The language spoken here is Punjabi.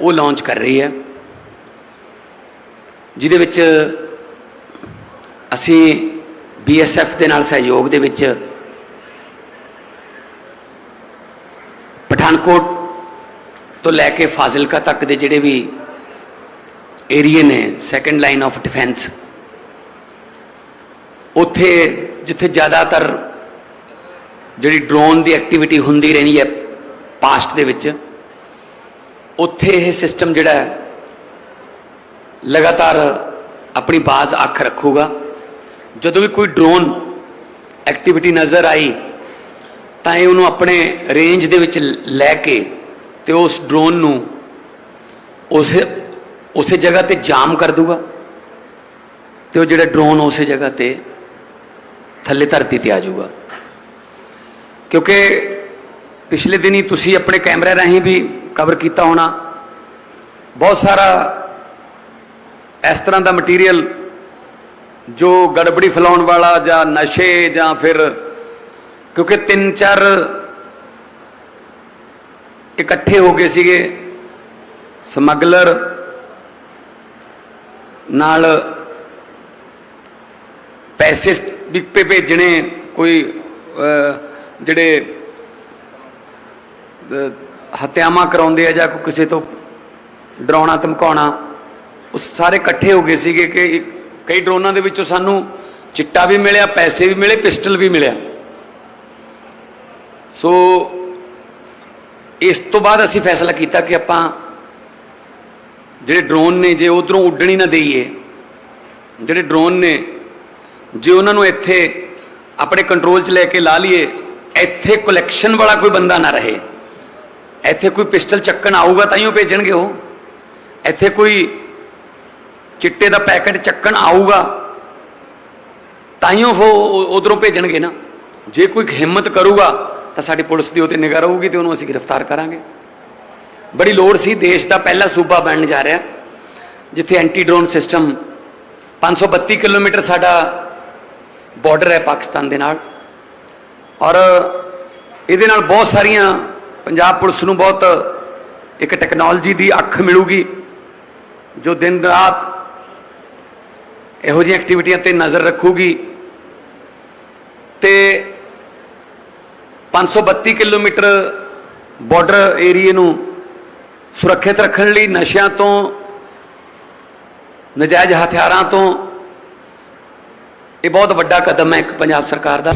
ਉਹ ਲਾਂਚ ਕਰ ਰਹੀ ਹੈ। ਜਿਹਦੇ ਵਿੱਚ ਅਸੀਂ ਬੀਐਸਐਫ ਦੇ ਨਾਲ ਸਹਿਯੋਗ ਦੇ ਵਿੱਚ ਪਠਾਨਕੋਟ ਤੋਂ ਲੈ ਕੇ ਫਾਜ਼ਿਲਕਾ ਤੱਕ ਦੇ ਜਿਹੜੇ ਵੀ ਏਰੀਏ ਨੇ ਸੈਕੰਡ ਲਾਈਨ ਆਫ ਡਿਫੈਂਸ ਉੱਥੇ ਜਿੱਥੇ ਜ਼ਿਆਦਾਤਰ ਜਿਹੜੀ ਡਰੋਨ ਦੀ ਐਕਟੀਵਿਟੀ ਹੁੰਦੀ ਰਹਿੰਦੀ ਹੈ ਪਾਸਟ ਦੇ ਵਿੱਚ ਉੱਥੇ ਇਹ ਸਿਸਟਮ ਜਿਹੜਾ ਹੈ, ਲਗਾਤਾਰ ਆਪਣੀ ਬਾਜ਼ ਅੱਖ ਰੱਖੂਗਾ। ਜਦੋਂ ਵੀ ਕੋਈ ਡਰੋਨ ਐਕਟੀਵਿਟੀ ਨਜ਼ਰ ਆਈ, ਤਾਂ ਇਹ ਉਹਨੂੰ ਆਪਣੇ ਰੇਂਜ ਦੇ ਵਿੱਚ ਲੈ ਕੇ ਤੇ ਉਸ ਡਰੋਨ ਨੂੰ ਉਸੇ ਉਸੇ ਜਗ੍ਹਾ ਤੇ ਜਾਮ ਕਰ ਦੂਗਾ। ਤੇ ਉਹ ਜਿਹੜਾ ਡਰੋਨ ਉਸੇ ਜਗ੍ਹਾ ਤੇ ਥੱਲੇ ਧਰਤੀ ਤੇ ਆ ਜਾਊਗਾ। ਕਿਉਂਕਿ ਪਿਛਲੇ ਦਿਨੀ ਤੁਸੀਂ ਆਪਣੇ ਕੈਮਰੇ ਰਾਹੀਂ ਵੀ ਕਵਰ ਕੀਤਾ ਹੋਣਾ। ਬਹੁਤ ਸਾਰਾ ਇਸ ਤਰ੍ਹਾਂ ਦਾ ਮਟੀਰੀਅਲ ਜੋ ਗੜਬੜੀ ਫੈਲਾਉਣ ਵਾਲਾ ਜਾਂ ਨਸ਼ੇ ਜਾਂ ਫਿਰ ਕਿਉਂਕਿ ਤਿੰਨ ਚਾਰ ਇਕੱਠੇ ਹੋ ਗਏ ਸੀਗੇ, ਸਮਗਲਰ, ਨਾਲ ਪੈਸੇ ਵੀ ਭੇ- ਭੇਜਣੇ, ਕੋਈ ਜਿਹੜੇ ਹੱਤਿਆਵਾਂ ਕਰਾਉਂਦੇ ਆ ਜਾਂ ਕੋਈ ਕਿਸੇ ਤੋਂ ਡਰਾਉਣਾ, ਧਮਕਾਉਣਾ, ਉਹ ਸਾਰੇ ਇਕੱਠੇ ਹੋ ਗਏ ਸੀਗੇ ਕਿ ਕਈ ਡਰੋਨਾਂ ਦੇ ਵਿੱਚੋਂ ਸਾਨੂੰ ਚਿੱਟਾ ਵੀ ਮਿਲਿਆ, ਪੈਸੇ ਵੀ ਮਿਲੇ, ਪਿਸਟਲ ਵੀ ਮਿਲਿਆ। ਸੋ ਇਸ ਤੋਂ ਬਾਅਦ ਅਸੀਂ ਫੈਸਲਾ ਕੀਤਾ ਕਿ ਆਪਾਂ ਜਿਹੜੇ ਡਰੋਨ ਨੇ ਜੇ ਉਧਰੋਂ ਉੱਡਣੀ ਨਾ ਦੇਈਏ, ਜਿਹੜੇ ਡਰੋਨ ਨੇ ਜੇ ਉਹਨਾਂ ਨੂੰ ਇੱਥੇ ਆਪਣੇ ਕੰਟਰੋਲ 'ਚ ਲੈ ਕੇ ਲਾ ਲਈਏ, ਇੱਥੇ ਕਲੈਕਸ਼ਨ ਵਾਲਾ ਕੋਈ ਬੰਦਾ ਨਾ ਰਹੇ। ਇੱਥੇ ਕੋਈ ਪਿਸਟਲ ਚੱਕਣ ਆਊਗਾ ਤਾਂ ਹੀ ਉਹ ਭੇਜਣਗੇ ਉਹ। ਇੱਥੇ ਕੋਈ ਚਿੱਟੇ ਦਾ ਪੈਕੇਟ ਚੱਕਣ ਆਊਗਾ ਤਾਂ ਹੀ ਉਹ ਉਧਰੋਂ ਭੇਜਣਗੇ ਨਾ। ਜੇ ਕੋਈ ਹਿੰਮਤ ਕਰੂਗਾ ਤਾਂ ਸਾਡੀ ਪੁਲਿਸ ਦੀ ਉਹ ਤੇ ਨਿਗਾਹ ਰਹੂਗੀ ਤੇ ਉਹਨੂੰ ਅਸੀਂ ਗ੍ਰਿਫਤਾਰ ਕਰਾਂਗੇ। ਬੜੀ ਲੋੜ ਸੀ ਦੇਸ਼ ਦਾ ਪਹਿਲਾ ਸੂਬਾ ਬਣਨ ਜਾ ਰਿਹਾ, ਜਿੱਥੇ ਐਂਟੀ ਡਰੋਨ ਸਿਸਟਮ 532 ਕਿਲੋਮੀਟਰ ਸਾਡਾ ਬਾਰਡਰ ਹੈ ਪਾਕਿਸਤਾਨ ਦੇ ਨਾਲ। ਔਰ ਇਹਦੇ ਨਾਲ ਬਹੁਤ ਸਾਰੀਆਂ ਪੰਜਾਬ ਪੁਲਿਸ ਨੂੰ ਬਹੁਤ ਇੱਕ ਟੈਕਨੋਲੋਜੀ ਦੀ ਅੱਖ ਮਿਲੂਗੀ, ਜੋ ਦਿਨ ਰਾਤ ਇਹੋ ਜਿਹੀਆਂ ਐਕਟੀਵਿਟੀਆਂ ਤੇ ਨਜ਼ਰ ਰੱਖੂਗੀ। ਤੇ 532 ਕਿਲੋਮੀਟਰ ਬਾਰਡਰ ਏਰੀਏ ਨੂੰ ਸੁਰੱਖਿਅਤ ਰੱਖਣ ਲਈ ਨਸ਼ਿਆਂ ਤੋਂ, ਨਜਾਇਜ਼ ਹਥਿਆਰਾਂ ਤੋਂ ਇਹ ਬਹੁਤ ਵੱਡਾ ਕਦਮ ਹੈ ਇੱਕ ਪੰਜਾਬ ਸਰਕਾਰ ਦਾ।